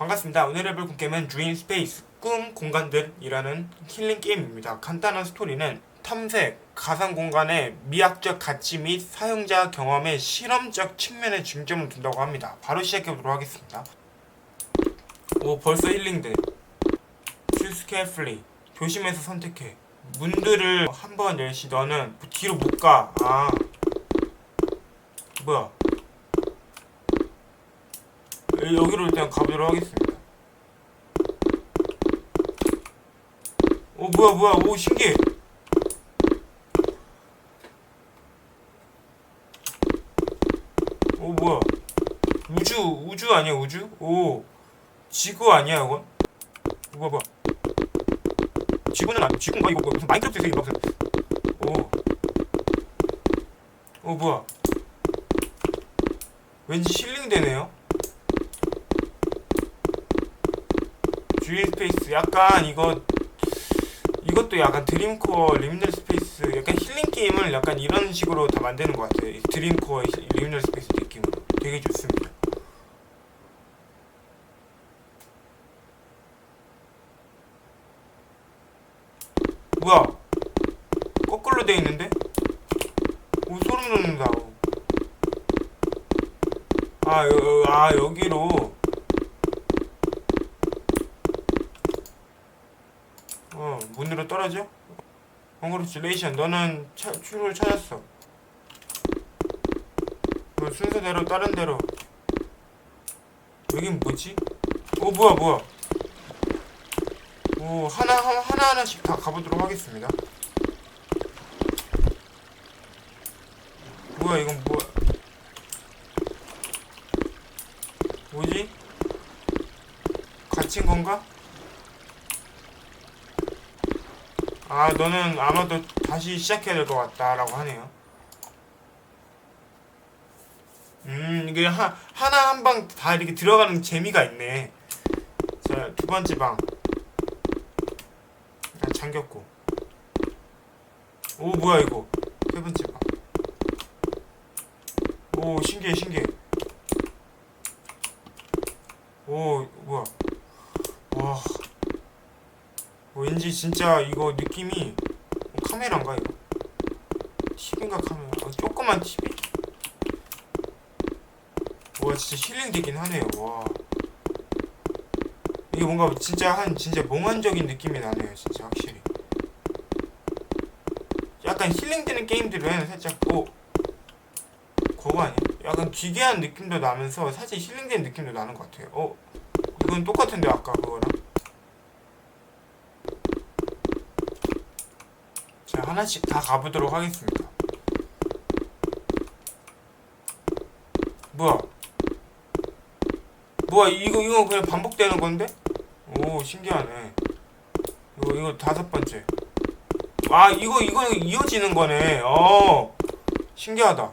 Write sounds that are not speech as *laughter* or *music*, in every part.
반갑습니다. 오늘 해볼 게임은 드림 스페이스 꿈 공간들이라는 힐링 게임입니다. 간단한 스토리는 탐색, 가상 공간의 미학적 가치 및 사용자 경험의 실험적 측면에 중점을 둔다고 합니다. 바로 시작해보도록 하겠습니다. 오 벌써 힐링돼. Choose carefully. 조심해서 선택해. 문들을 한 번 열시 너는 뒤로 못 가. 아 뭐야? 여기로 일단 가보도록 하겠습니다. 오 뭐야 뭐야 오 신기해. 오 뭐야 우주 우주 아니야 우주? 오 지구 아니야 이건? 뭐야 뭐야 지구는 아니 지구인가 이거 무슨 마인크래프트 세계인가 무슨 오. 오 뭐야 왠지 힐링 되네요. 주위 스페이스 약간 이거 이것도 약간 드림코어 리미널 스페이스 약간 힐링 게임을 약간 이런 식으로 다 만드는 것 같아요. 이 드림코어 히- 리미널 스페이스 느낌으로 되게 좋습니다. 뭐야? 거꾸로 돼 있는데? 오 소름 돋는다. 오. 아, 여, 아 여기로 어 문으로 떨어져? 컨그레츄레이션 너는 차, 출구를 찾았어 그 순서대로 다른 데로 여긴 뭐지? 어 뭐야 뭐야 오 하나 하나 하나 하나씩 다 가보도록 하겠습니다 뭐야 이건 뭐야 뭐지? 갇힌 건가? 아 너는 아마도 다시 시작해야 될 것 같다라고 하네요. 음 이게 하, 하나 한 방 다 이렇게 들어가는 재미가 있네. 자 두 번째 방. 일단 잠겼고. 오 뭐야 이거 세 번째 방. 오 신기해 신기해. 오 뭐야. 와. 어, 왠지 진짜 이거 느낌이 어, 카메라인가 이거? TV인가 카메라? 어, 조그만 TV? 와 진짜 힐링 되긴 하네요 와 이게 뭔가 진짜 한 진짜 몽환적인 느낌이 나네요 진짜 확실히 약간 힐링되는 게임들은 살짝 어 그거 아니야? 약간 기괴한 느낌도 나면서 사실 힐링되는 느낌도 나는 것 같아요 어 이건 똑같은데 아까 그거랑 자, 하나씩 다 가보도록 하겠습니다. 뭐야? 뭐야, 이거, 이거 그냥 반복되는 건데? 오, 신기하네. 이거, 이거 다섯 번째. 아, 이거, 이거 이어지는 거네. 어, 신기하다.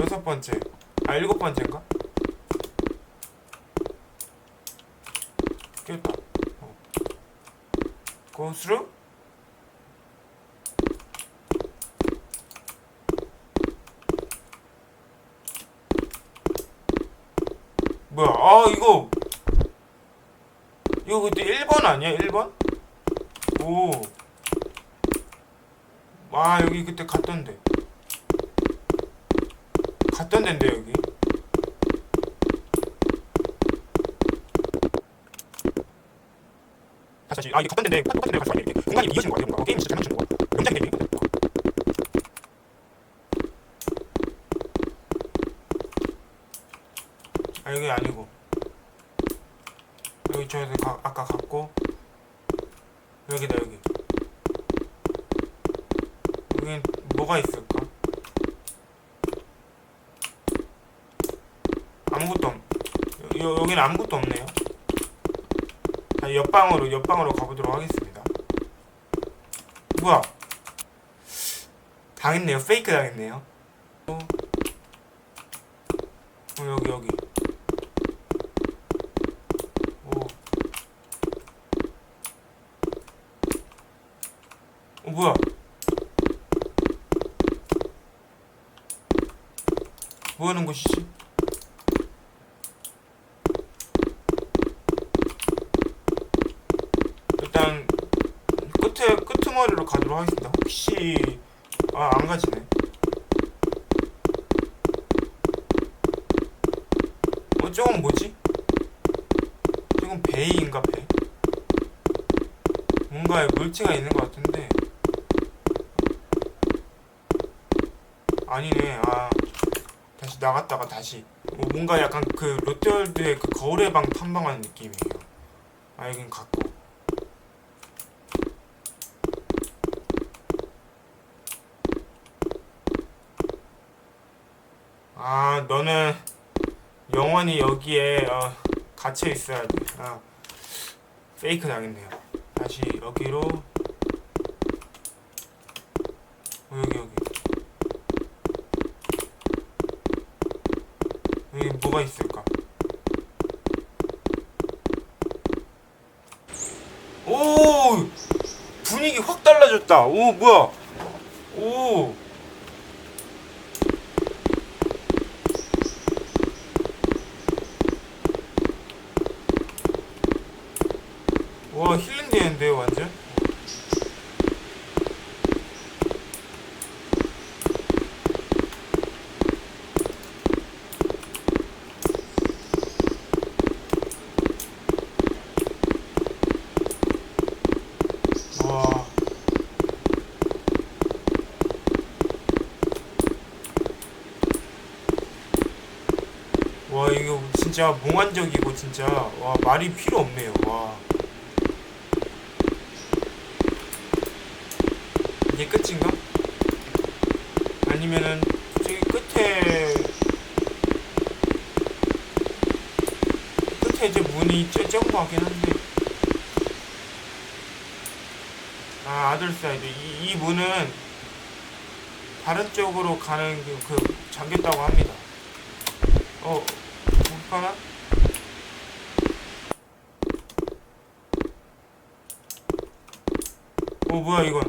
여섯 번째. 아, 일곱 번째인가? 깼다. 어. 뭐야? 아 이거 이거 그때 1번 아니야? 1번? 오. 아 여기 그때 갔던데. 갔던 데인데 여기. 다시. 아 이게 갔던 데인데 똑같은 데로 갈수 아니야 이렇게 공간이 이어지는 거 같아요 뭔가 어, 게임이 진짜 잘 맞추는 거 같아 명작이 되니까 아 여기 아니고 갔고 여기다 여기 여긴 뭐가 있을까 아무것도 없 여, 여, 여기는 아무것도 없네요 아, 옆방으로 옆방으로 가보도록 하겠습니다. 뭐야? 당했네요. 페이크 당했네요. 어, 어 여기 여기. 오. 어 뭐야? 뭐 하는 곳이지? 우두머리로 가도록 하겠습니다. 혹시 아 안 가지네. 어 저건 뭐지? 저건 베이인가 배? 뭔가에 물체가 있는 것 같은데 아니네. 아 다시 나갔다가 다시 어, 뭔가 약간 그 롯데월드의 그 거울의 방 탐방하는 느낌이에요. 아 여긴 갔고. 아 너는 영원히 여기에 어, 갇혀 있어야 돼. 아 페이크 당했네요. 다시 여기로 어, 여기 여기 여기 뭐가 있을까? 오 분위기 확 달라졌다. 오 뭐야? 오. 와 힐링 되는데 완전. 와. 와 이거 진짜 몽환적이고 진짜 와 말이 필요 없네요. 와. 이게 끝인가? 아니면은 저기 끝에 끝에 이제 문이 쬐- 적은 것 같긴 한데 아 아들 사이드 이, 이 문은 다른 쪽으로 가는 그, 그 잠겼다고 합니다 어 볼까나? 어 뭐야 이건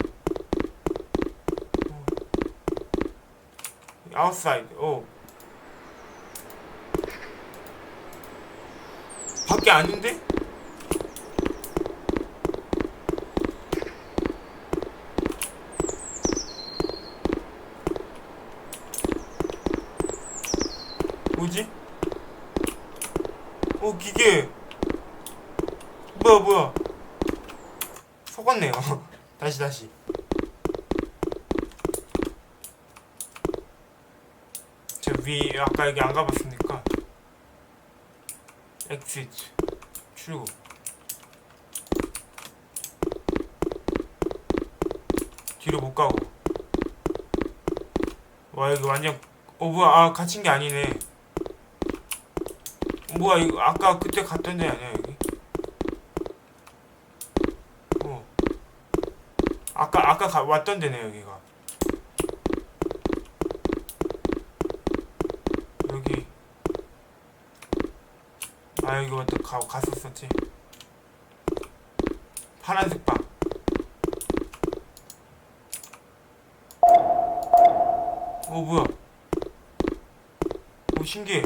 아웃사이드 어 밖에 아닌데? 뭐지? 어 기계 뭐야 뭐야. 속았네요. *laughs* 다시 다시. 저위 아까 여기 안 가봤으니까? 엑시트 출구. 뒤로 못 가고. 와 여기 완전 어 뭐야. 아 갇힌 게 아니네 뭐야 이거 아까 그때 갔던 데 아니야 여기? 어. 아까 아까 가, 왔던 데네 여기가. 여기. 아 여기 왔다 가, 갔었었지. 파란색 방. 어 뭐야? 오 신기해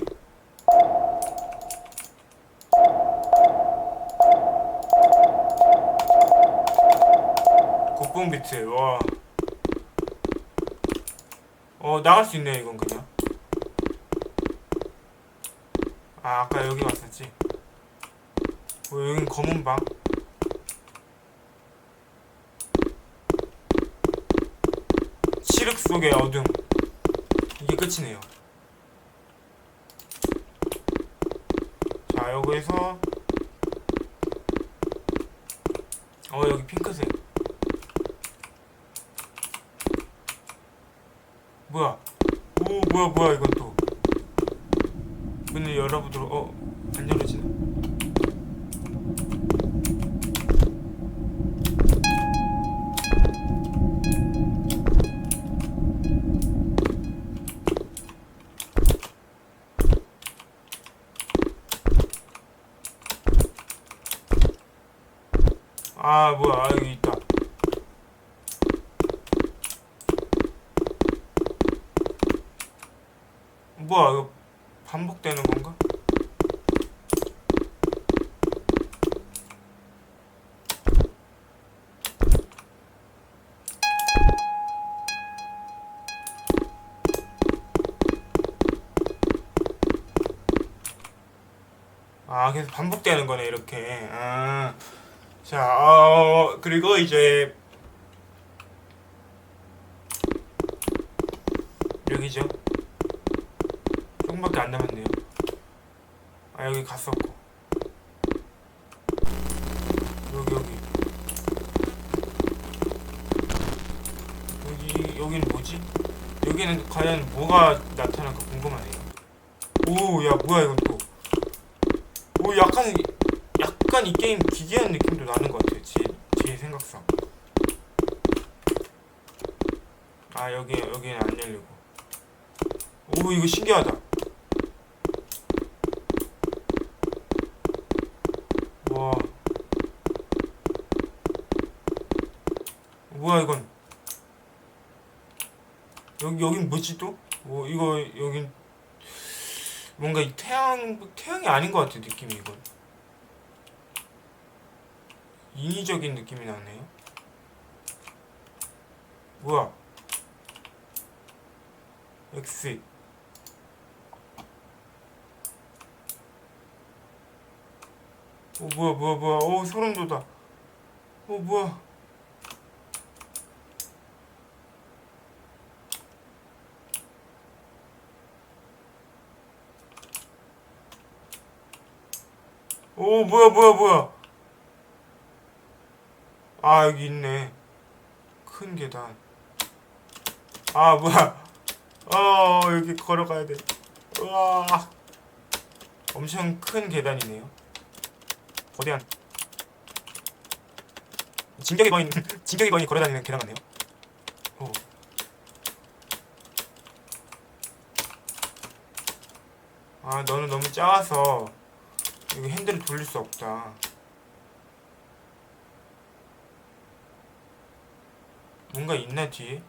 곡봉 비트 와. 어 나갈 수 있네 이건 그냥. 아 아까 여기 왔었지. 어 여긴 검은 방. 칠흑 속의 어둠. 이게 끝이네요. 자 여기서 어 여기 핑크색. 반복되는 건가? 아, 계속 반복되는 거네, 이렇게. 아. 자, 어, 어 그리고 이제 여기죠. 조금밖에 안 남았네요. 아 여기 갔었고. 여기 여기. 여기 여기는 뭐지? 여기는 과연 뭐가 나타날까 궁금하네요. 오 야 뭐야 이건 또. 오 약간 약간 이 게임 기괴한 느낌도 나는 것 같아요 제, 제 생각상. 아 여기 여기는 안 열리고. 오 이거 신기하다 와 뭐야 이건 여긴 뭐지 또? 뭐 이거 여긴 뭔가 이 태양 태양이 아닌 것 같아 느낌이 이건 인위적인 느낌이 나네요. 뭐야? X 어 뭐야 뭐야 뭐야 어 소름 돋아 어 뭐야 오 뭐야 뭐야 뭐야. 아 여기 있네. 큰 계단. 아 뭐야. 어 여기 걸어가야 돼. 우와. 엄청 큰 계단이네요. 거대한. 진격의 거인 *laughs* 진격의 거인이 걸어다니는 계단 같네요. 오. 아 너는 너무 작아서 여기 핸들을 돌릴 수 없다 뭔가 있나 뒤에?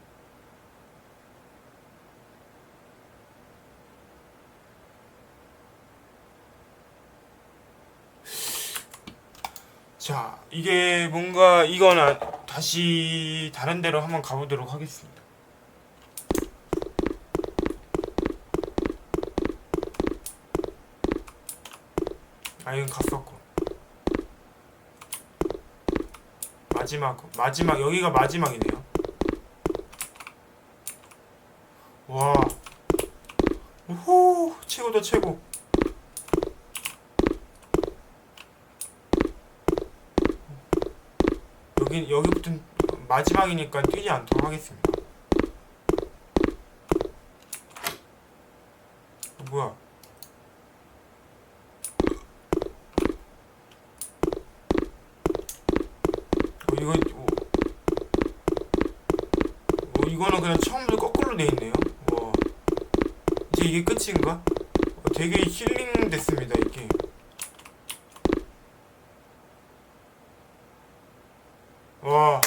자, 이게 뭔가 아, 다시 다른 데로 한번 가보도록 하겠습니다. 아, 이건 갔었고. 마지막, 마지막, 여기가 마지막이네요. 와. 오호, 최고다, 최고. 여기, 여기부터 마지막이니까 뛰지 않도록 하겠습니다. 어, 뭐야? 어, 이거, 어, 어, 이거는 그냥 처음부터 거꾸로 돼 있네요. 와. 이제 이게 끝인가? 어, 되게 힐링 됐습니다, 이 게임. 와.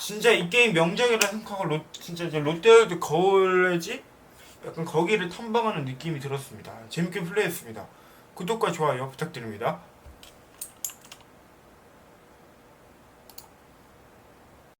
진짜 이 게임 명작이라 생각하고 롯, 진짜 롯데월드 거울레지? 약간 거기를 탐방하는 느낌이 들었습니다. 재밌게 플레이했습니다. 구독과 좋아요 부탁드립니다.